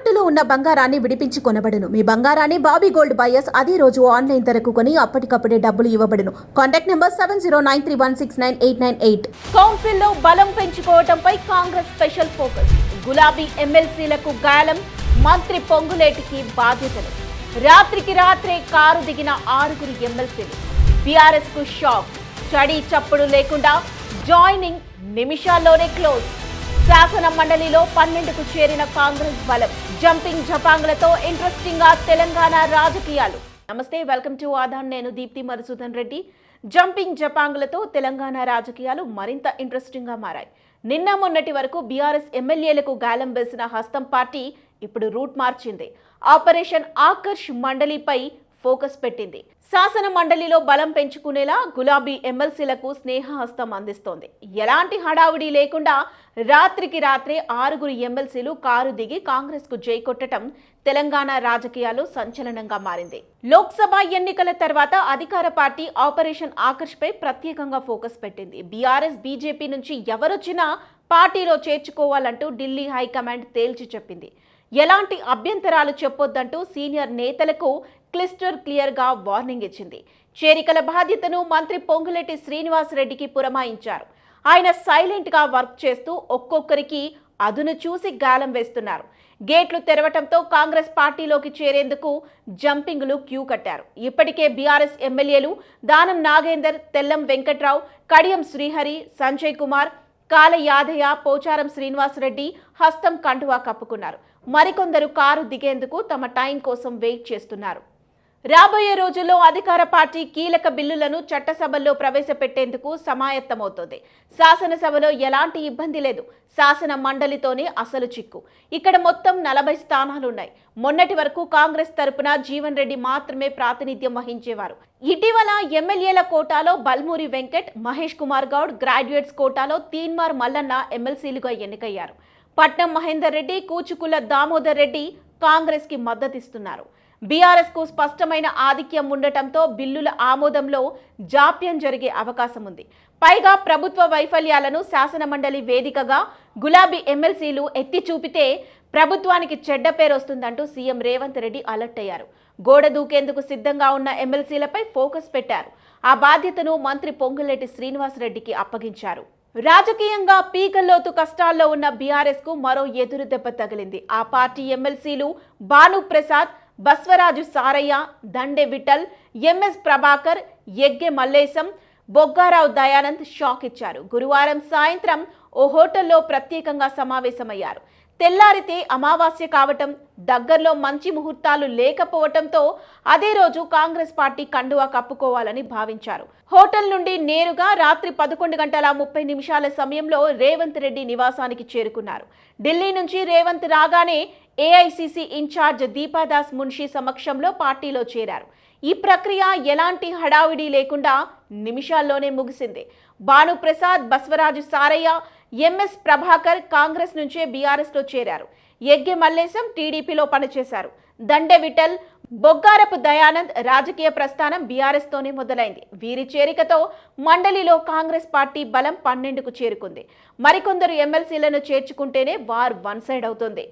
తాకట్టులో ఉన్న బంగారాన్ని విడిపించి కొనబడును. మీ బంగారాన్ని బాబీ గోల్డ్ బయర్స్ అదే రోజు ఆన్లైన్ ధరకు కొని అప్పటికప్పుడే డబ్బులు ఇవ్వబడును. Contact number seven zero nine three one six nine eight nine eight. కౌన్సిల్లో బలం పెంచుకోవడంపై కాంగ్రెస్ స్పెషల్ ఫోకస్. గులాబీ ఎమ్మెల్సీలకు గాలం మంత్రి పొంగులేటికి బాధ్యతలు. రాత్రికి రాత్రే కారు దిగిన ఆరుగురు ఎమ్మెల్సీలు. బీఆర్ఎస్కు షాక్. చడి చప్పుడు లేకుండా జాయినింగ్ నిమిషాల్లోనే క్లోజ్. శాసన మండలిలో పన్నెండుకు చేరిన కాంగ్రెస్ బలం. జంపింగ్ జపాంగ్లతో ఇంట్రెస్టింగ్గా తెలంగాణ రాజకీయాలు. నమస్తే వెల్కమ్ టు ఆధాన్ నేను దీప్తి మధుసూదన్ రెడ్డి. జంపింగ్ జపాంగ్లతో తెలంగాణ రాజకీయాలు మరింత ఇంట్రెస్టింగ్గా మారాయి. నిన్న మొన్నటి వరకు బీఆర్ఎస్ ఎమ్మెల్యేలకు గాలం వేసిన హస్తం పార్టీ ఇప్పుడు రూట్ మార్చింది. ఆపరేషన్ ఆకర్ష్ మండలిపై ఫోకస్ పెట్టింది. శాసన మండలిలో బలం పెంచుకునేలా గులాబీ ఎమ్మెల్సీలకు స్నేహహస్తం అందిస్తోంది. ఎలాంటి హడావుడి లేకుండా రాత్రికి రాత్రే ఆరుగురు ఎమ్మెల్సీలు కారు దిగి కాంగ్రెస్కు జై కొట్టడం తెలంగాణ రాజకీయాలు సంచలనంగా మారింది. లోక్సభ ఎన్నికల తర్వాత అధికార పార్టీ ఆపరేషన్ ఆకర్ష్ పై ప్రత్యేకంగా ఫోకస్ పెట్టింది. బీఆర్ఎస్ బీజేపీ నుంచి ఎవరొచ్చినా పార్టీలో చేర్చుకోవాలంటూ ఢిల్లీ హైకమాండ్ తేల్చి చెప్పింది. ఎలాంటి అభ్యంతరాలు చెప్పొద్దంటూ సీనియర్ నేతలకు క్లిస్టర్ క్లియర్గా వార్నింగ్ ఇచ్చింది. చేరికల బాధ్యతను మంత్రి పొంగులేటి శ్రీనివాస్ రెడ్డికి పురమాయించారు. ఆయన సైలెంట్గా వర్క్ చేస్తూ ఒక్కొక్కరికి అదును చూసి గాలం వేస్తున్నారు. గేట్లు తెరవటంతో కాంగ్రెస్ పార్టీలోకి చేరేందుకు జంపింగ్లు క్యూ కట్టారు. ఇప్పటికే బీఆర్ఎస్ ఎమ్మెల్యేలు దానం నాగేందర్ తెల్లం వెంకట్రావు కడియం శ్రీహరి సంజయ్ కుమార్ కాల యాదయ్య పోచారం శ్రీనివాసరెడ్డి హస్తం కండువా కప్పుకున్నారు. మరికొందరు కారు దిగేందుకు తమ టైం కోసం వెయిట్ చేస్తున్నారు. రాబోయే రోజుల్లో అధికార పార్టీ కీలక బిల్లులను చట్టసభల్లో ప్రవేశపెట్టేందుకు సమాయత్తమవుతోంది. శాసనసభలో ఎలాంటి ఇబ్బంది లేదు. శాసన మండలితోనే అసలు చిక్కు. ఇక్కడ మొత్తం నలభై స్థానాలున్నాయి. మొన్నటి వరకు కాంగ్రెస్ తరపున జీవన్ రెడ్డి మాత్రమే ప్రాతినిధ్యం వహించేవారు. ఇటీవల ఎమ్మెల్యేల కోటాలో బల్మూరి వెంకట్ మహేష్ కుమార్ గౌడ్ గ్రాడ్యుయేట్స్ కోటాలో తీన్మార్ మల్లన్న ఎమ్మెల్సీలుగా ఎన్నికయ్యారు. పట్నం మహేందర్ రెడ్డి కూచుకుల దామోదర్ రెడ్డి కాంగ్రెస్కి మద్దతిస్తున్నారు. బీఆర్ఎస్కు స్పష్టమైన ఆధిక్యం ఉండటంతో బిల్లుల ఆమోదంలో జాప్యం జరిగే అవకాశం ఉంది. పైగా ప్రభుత్వ వైఫల్యాలను శాసనమండలి వేదికగా గులాబీ ఎమ్మెల్సీలు ఎత్తి చూపితే ప్రభుత్వానికి చెడ్డ పేరు వస్తుందంటూ సీఎం రేవంత్ రెడ్డి అలర్ట్ అయ్యారు. గోడ దూకేందుకు సిద్ధంగా ఉన్న ఎమ్మెల్సీలపై ఫోకస్ పెట్టారు. ఆ బాధ్యతను మంత్రి పొంగులేటి శ్రీనివాసరెడ్డికి అప్పగించారు. రాజకీయంగా పీకల్లోతు కష్టాల్లో ఉన్న బీఆర్ఎస్కు మరో ఎదురు దెబ్బ తగిలింది. ఆ పార్టీ ఎమ్మెల్సీలు భాను ప్రసాద్ బస్వరాజు సారయ్య దండే విఠల్ ఎంఎస్ ప్రభాకర్ ఎగ్గె మల్లేశం బొగ్గారావు దయానంద్ షాక్ ఇచ్చారు. గురువారం సాయంత్రం ఓ హోటల్లో ప్రత్యేకంగా సమావేశమయ్యారు. తెల్లారితే అమావాస్య కావటం దగ్గరలో మంచి ముహూర్తాలు లేకపోవటంతో అదే రోజు కాంగ్రెస్ పార్టీ కండువా కప్పుకోవాలని భావించారు. హోటల్ నుండి నేరుగా రాత్రి పదకొండు గంటల ముప్పై నిమిషాల సమయంలో రేవంత్ రెడ్డి నివాసానికి చేరుకున్నారు. ఢిల్లీ నుంచి రేవంత్ రాగానే ఏఐసిసి ఇన్ఛార్జ్ దీపాదాస్ మున్షి సమక్షంలో పార్టీలో చేరారు. ఈ ప్రక్రియ ఎలాంటి హడావిడి లేకుండా నిమిషాల్లోనే ముగిసింది. భానుప్రసాద్ బస్వరాజు సారయ్య ఎంఎస్ ప్రభాకర్ కాంగ్రెస్ నుంచే బీఆర్ఎస్లో చేరారు. యజ్ఞ మల్లేశం టీడీపీలో పనిచేశారు. దండె విఠల్ బొగ్గారపు దయానంద్ రాజకీయ ప్రస్థానం బీఆర్ఎస్ తోనే మొదలైంది. వీరి చేరికతో మండలిలో కాంగ్రెస్ పార్టీ బలం పన్నెండుకు చేరుకుంది. మరికొందరు ఎమ్మెల్సీలను చేర్చుకుంటేనే వార్ వన్ సైడ్ అవుతుంది.